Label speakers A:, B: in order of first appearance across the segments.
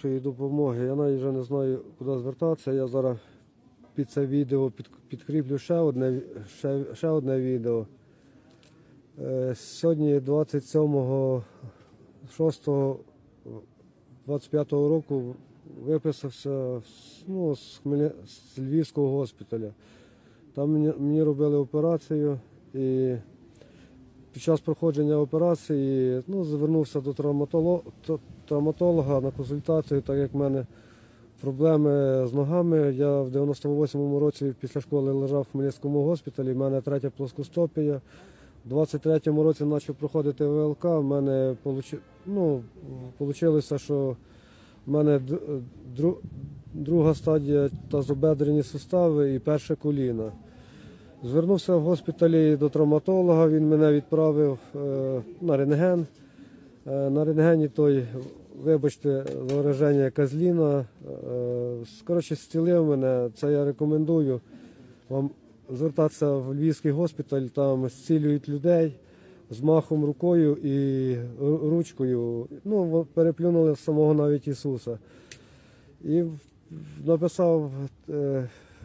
A: вашої допомоги. Я навіть вже не знаю, куди звертатися. Я зараз під це відео підкріплю ще одне, ще, ще одне відео. Е, Сьогодні 27 6 25 року виписався ну, з, Хмельни... з Львівського госпіталя. Там мені робили операцію і під час проходження операції ну, звернувся до травматолога, на консультацію, так як в мене проблеми з ногами. Я в 98-му році після школи лежав в Хмельницькому госпіталі, в мене третя плоскостопія. У 23-му році почав проходити ВЛК. В мене ну, що в мене друга стадія тазобедрені сустави і перше коліно. Звернувся в госпіталі до травматолога, він мене відправив е, на рентген. Е, на рентгені той, вибачте, вираження Казліна, е, коротше, зцілив мене. Це я рекомендую вам звертатися в Львівський госпіталь, там зцілюють людей з махом рукою і ручкою. Ну, переплюнули самого навіть Ісуса. І написав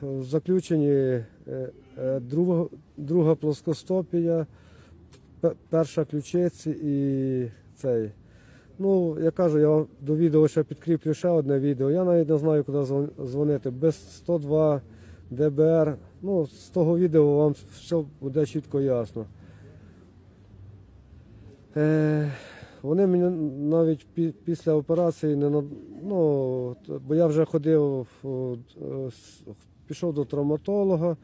A: в заключенні е, е, друга, друга плоскостопія, перша ключиці і цей. Ну, я кажу, я до відео ще підкріплю ще одне відео. Я навіть не знаю, куди дзвонити. Без 102 ДБР. Ну, з того відео вам все буде чітко ясно. Е, вони мені навіть пі- після операції не ну, бо я вже ходив, о, е, с- пішов до травматолога.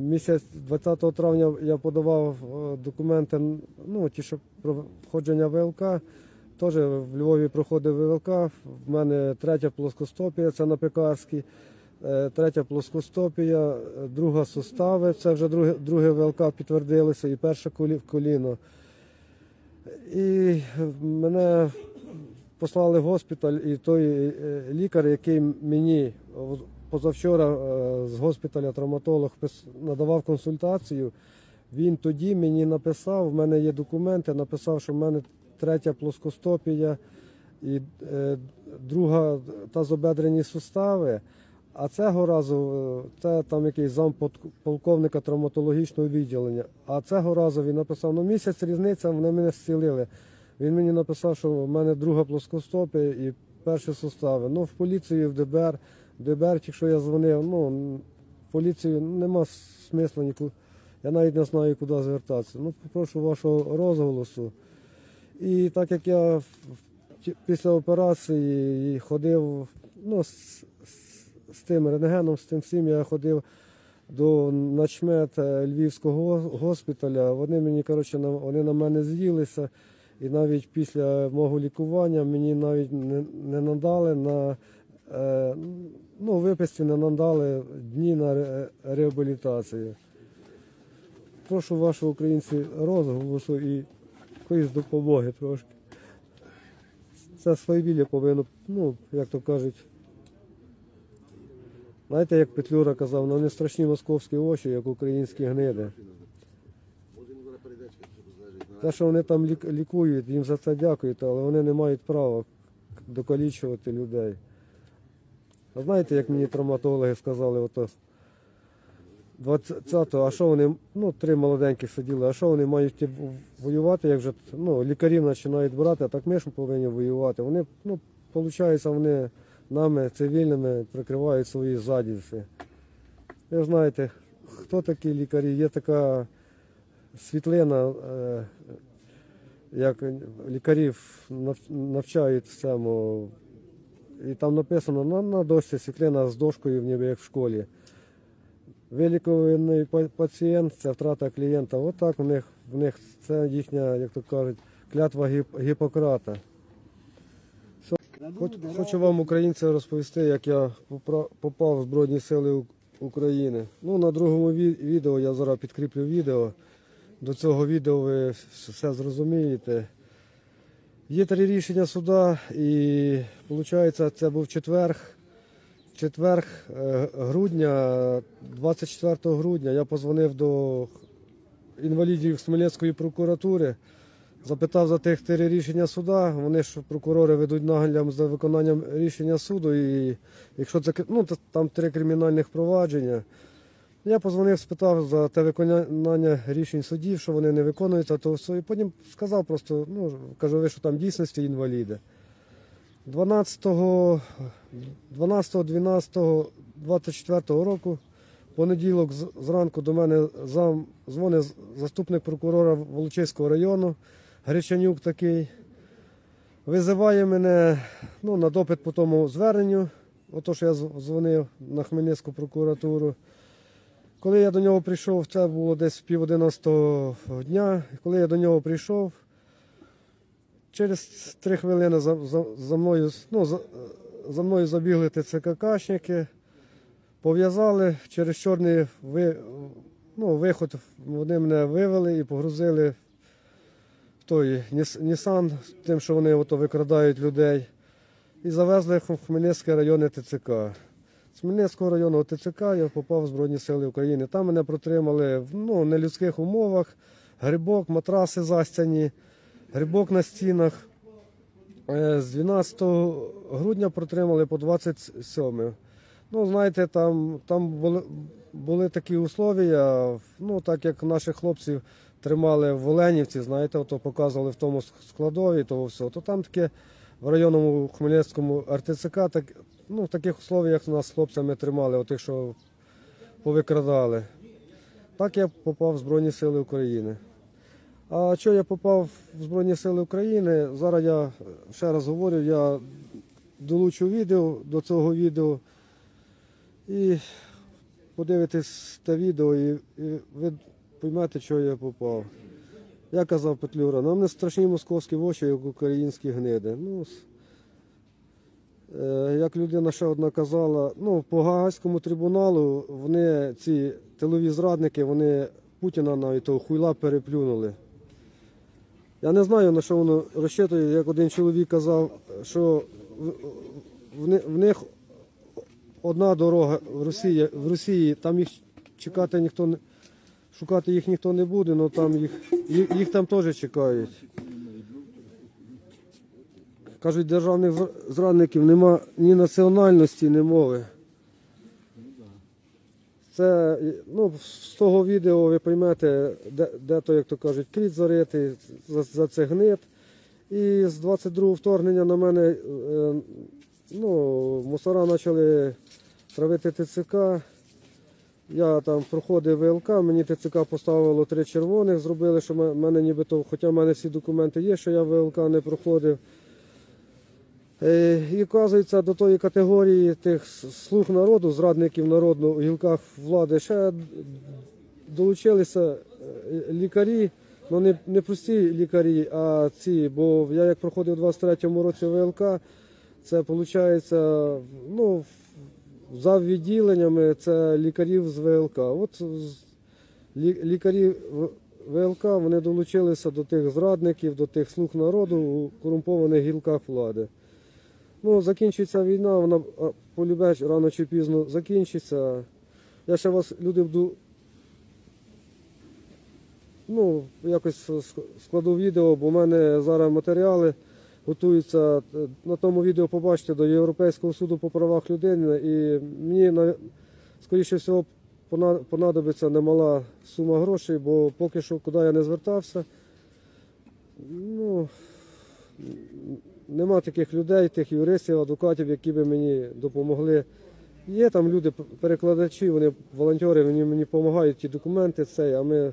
A: Місяць 20 травня я подавав е, документи, ну, ті, що про входження ВЛК. Теж в Львові проходив ВЛК. В мене третя плоскостопія, це на Пекарській. Е, Третя плоскостопія, е, друга сустави, це вже друге, друге ВЛК підтвердилося, і перше колі- коліно. І мене послали в госпіталь, і той е, лікар, який мені позавчора е, з госпіталя травматолог надавав консультацію, він тоді мені написав, в мене є документи, написав, що в мене третя плоскостопія і е, друга тазобедрені сустави. А цього разу е, це там якийсь замполковника травматологічного відділення. А цього разу він написав, ну місяць різниця, вони мене зцілили. Він мені написав, що в мене друга плоскостопія і перші сустави. Ну, в поліцію, в ДБР, ДБР, якщо я дзвонив, ну, поліцію нема смисла нікуди. Я навіть не знаю, куди звертатися. Ну, попрошу вашого розголосу. І так як я після операції ходив, ну, з, з- тим рентгеном, з тим всім я ходив до начмет е, Львівського госпіталя. Вони мені, коротше, вони на мене з'їлися. І навіть після мого лікування мені навіть не, не надали на ну, виписці не надали дні на ре- реабілітацію. Прошу вашого українці розголосу і якоїсь допомоги трошки. Це свавілля повинно, ну, як то кажуть. Знаєте, як Петлюра казав, ну не страшні московські очі, як українські гниди. Те, що вони там лік- лікують, їм за це дякують, але вони не мають права докалічувати людей. А знаєте, як мені травматологи сказали, ото 20-го, а що вони, ну, три молоденьких сиділи, а що вони мають воювати, як вже ну, лікарів починають брати, а так ми ж повинні воювати. Вони, ну, виходить, вони нами, цивільними, прикривають свої задівці. Ви знаєте, хто такі лікарі? Є така світлина, е, як лікарів навчають цьому. І там написано на, на дошці світлина з дошкою, ніби як в школі. Вилікуваний пацієнт це втрата клієнта. Отак в них, в них це їхня, як то кажуть, клятва Гіп- Гіппократа. Хоч, хочу вам, українці, розповісти, як я попав в Збройні Сили України. Ну, на другому відео я зараз підкріплю відео. До цього відео ви все зрозумієте. Є три рішення суда, і виходить, це був четверг. Четверг е, грудня, 24 грудня, я позвонив до інвалідів Смілецької прокуратури. запитав за тих три рішення суда. Вони ж прокурори ведуть наглядом за виконанням рішення суду. І якщо це ну, там три кримінальних провадження. Я позвонив, спитав за те виконання рішень судів, що вони не виконуються, то все. І потім сказав просто, ну, кажу, ви що там дійсності інваліди. 12, 12 12 24 року, понеділок зранку до мене зам, дзвонить заступник прокурора Волочиського району, Гречанюк такий. Визиває мене ну, на допит по тому зверненню, ото що я дзвонив на Хмельницьку прокуратуру. Коли я до нього прийшов, це було десь пів одинадцятого дня. Коли я до нього прийшов, через три хвилини за, за, за, мною, ну, за, за мною забігли ТЦКшники, пов'язали через чорний ви, ну, виход. Вони мене вивели і погрузили в той Нісан, тим, що вони ото викрадають людей, і завезли в Хмельницький районне ТЦК. З Хмельницького району ТЦК я попав в Збройні Сили України. Там мене протримали в ну, нелюдських умовах, грибок, матраси застяні, грибок на стінах. Е, З 12 грудня протримали по 27. Ну, знаєте, там, там були, були такі условия, ну, так як наших хлопців тримали в Оленівці, знаєте, ото показували в тому складові, того все, то там таке в районному Хмельницькому РТЦК, так, ну, в таких условиях нас з хлопцями тримали, отих, що повикрадали. Так я попав в Збройні Сили України. А що я попав в Збройні Сили України? Зараз я ще раз говорю, я долучу відео до цього відео і подивитесь те відео, і, і ви поймете, що я попав. Я казав Петлюра, нам не страшні московські очі, як українські гниди. Ну, як людина ще одна казала, ну, по Гаазькому трибуналу вони, ці тилові зрадники, вони Путіна навіть того хуйла переплюнули. Я не знаю, на що воно розчитує, як один чоловік казав, що в них одна дорога в Росії, в Росії, там їх чекати ніхто не шукати їх ніхто не буде, але там їх, їх, їх там теж чекають. Кажуть, державних зрадників нема ні національності, ні мови. Це ну, з того відео ви поймете, де, де то, як то кажуть, кріт заритий, за, за це гнит. І з 22-го вторгнення на мене е, ну, мусора почали травити ТЦК. Я там проходив ВЛК, мені ТЦК поставило три червоних, зробили, що ме- мене нібито, хоча в мене всі документи є, що я ВЛК не проходив. Е, І вказується до тої категорії тих слуг народу, зрадників народу у гілках влади, ще долучилися е, лікарі, ну не, не прості лікарі, а ці, бо я як проходив у 23-му році ВЛК, це виходить, ну, за відділеннями це лікарів з ВЛК. От лікарі ВЛК вони долучилися до тих зрадників, до тих слуг народу у корумпованих гілках влади. Ну, закінчиться війна, вона полюбеч рано чи пізно закінчиться. Я ще вас, люди, буду ну, якось складу відео, бо в мене зараз матеріали готуються. На тому відео побачите до Європейського суду по правах людини. І мені, скоріше всього, пона- понадобиться немала сума грошей, бо поки що куди я не звертався. Ну, нема таких людей, тих юристів, адвокатів, які би мені допомогли. Є там люди, перекладачі, вони волонтери, вони мені допомагають ті документи, цей, а ми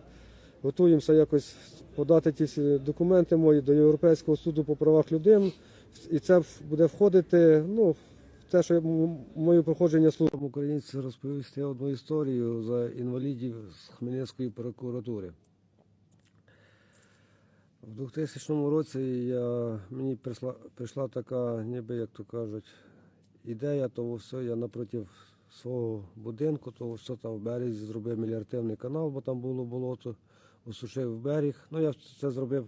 A: готуємося якось подати ті документи мої до Європейського суду по правах людини. І це буде входити ну, в те, що моє проходження служби. Українці розповісти одну історію за інвалідів з Хмельницької прокуратури. В 2000 році я, мені прийшла, прийшла така, ніби як то кажуть, ідея того все. Я напротив свого будинку, того все там в березі зробив меліоративний канал, бо там було болото, осушив берег. Ну я це зробив.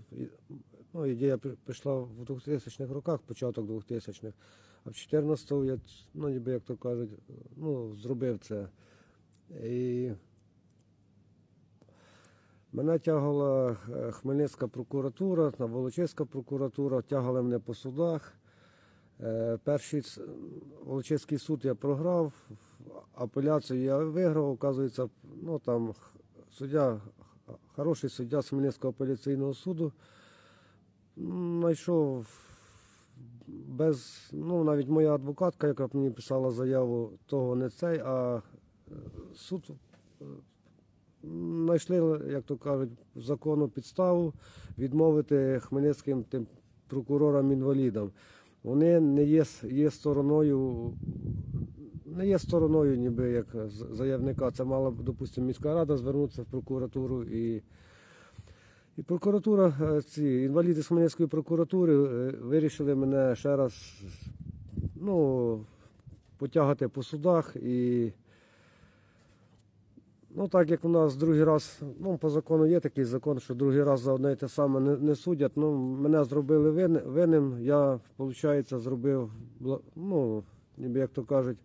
A: Ну, ідея при- прийшла в 2000-х роках, початок 2000-х, а в 14-му я, ну ніби як то кажуть, ну, зробив це. І Мене тягала е, Хмельницька прокуратура, Волочиська прокуратура, тягали мене по судах. Е, Перший Волочиський суд я програв, апеляцію я виграв, оказується, ну там суддя, хороший суддя з Хмельницького апеляційного суду знайшов без, ну навіть моя адвокатка, яка мені писала заяву, того не цей, а е, суд знайшли, як то кажуть, законну підставу відмовити хмельницьким тим прокурорам-інвалідам. Вони не є, є стороною, не є стороною, ніби як заявника. Це мала б, допустимо, міська рада звернутися в прокуратуру і. І прокуратура, е, ці інваліди з Хмельницької прокуратури е, вирішили мене ще раз ну, потягати по судах. І ну, так як у нас другий раз, ну, по закону є такий закон, що другий раз за одне і те саме не, не судять. Ну, мене зробили вин, винним, я, виходить, зробив, ну, ніби як то кажуть,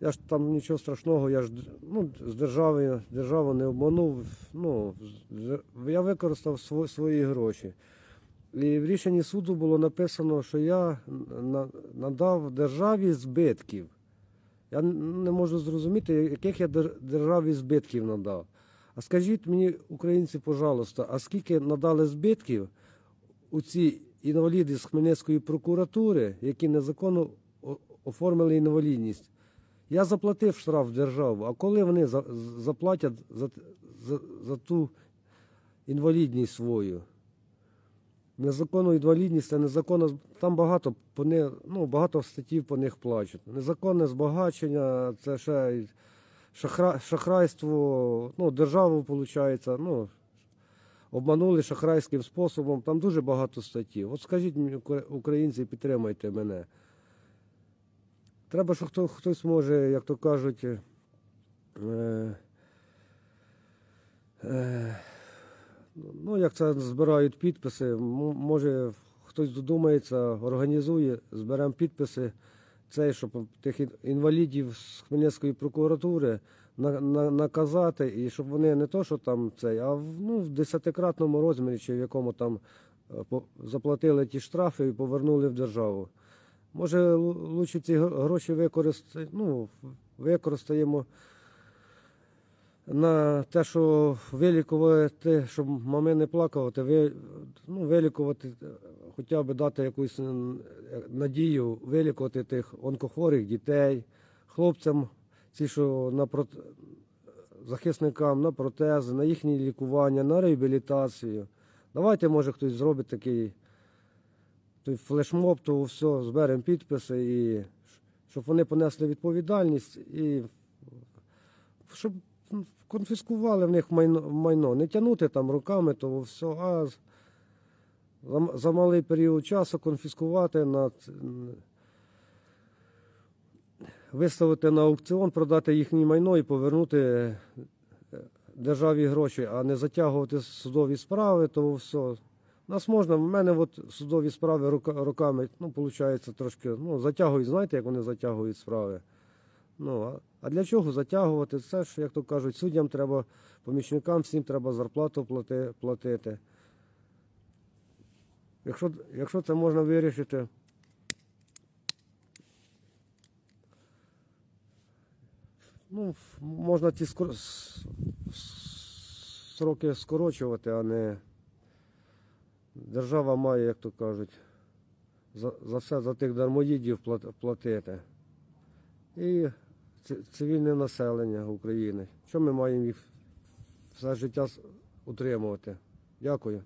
A: я ж там нічого страшного, я ж ну, з держави, державу не обманув. Ну, я використав сво- свої гроші. І в рішенні суду було написано, що я надав державі збитків. Я не можу зрозуміти, яких я державі збитків надав. А скажіть мені, українці, пожалуйста, а скільки надали збитків у ці інваліди з Хмельницької прокуратури, які незаконно оформили інвалідність? Я заплатив штраф в державу, а коли вони заплатять за, за, за ту інвалідність свою? Незаконну інвалідність це незаконно. Там багато по не, ну, багато статтів по них плачуть. Незаконне збагачення, це ще шахра, шахрайство, ну, державу, виходить, ну, обманули шахрайським способом. Там дуже багато статтів. От скажіть мені, українці, підтримайте мене. Треба, щоб хто, хтось може, як то кажуть, е, е, ну, як це збирають підписи, може хтось додумається, організує, зберемо підписи, цей, щоб тих інвалідів з Хмельницької прокуратури на, на, наказати, і щоб вони не то, що там цей, а в, ну, в десятикратному розмірі, чи в якому там е, заплатили ті штрафи і повернули в державу. Може, лучше ці гроші використати, ну, використаємо на те, що вилікувати, щоб мами не плакати, ви, ну, вилікувати, хоча б дати якусь е, надію, вилікувати тих онкохворих дітей, хлопцям, ці, що на прот... захисникам на протези, на їхнє лікування, на реабілітацію. Давайте, може, хтось зробить такий той флешмоб, то все, зберемо підписи, і щоб вони понесли відповідальність і щоб конфіскували в них майно, майно. Не тягнути там руками, то все, а за, за малий період часу конфіскувати на виставити на аукціон, продати їхнє майно і повернути е, державі гроші, а не затягувати судові справи, то все. Нас можна, в мене от судові справи роками, ну, виходить, трошки, ну, затягують, знаєте, як вони затягують справи. Ну, а, а для чого затягувати? Це ж, як то кажуть, суддям треба, помічникам всім треба зарплату платити. Якщо, якщо це можна вирішити. Ну, можна ті скор... сроки скорочувати, а не держава має, як то кажуть, за, за все за тих дармоїдів платити. І цивільне населення України. Що ми маємо їх все життя утримувати? Дякую.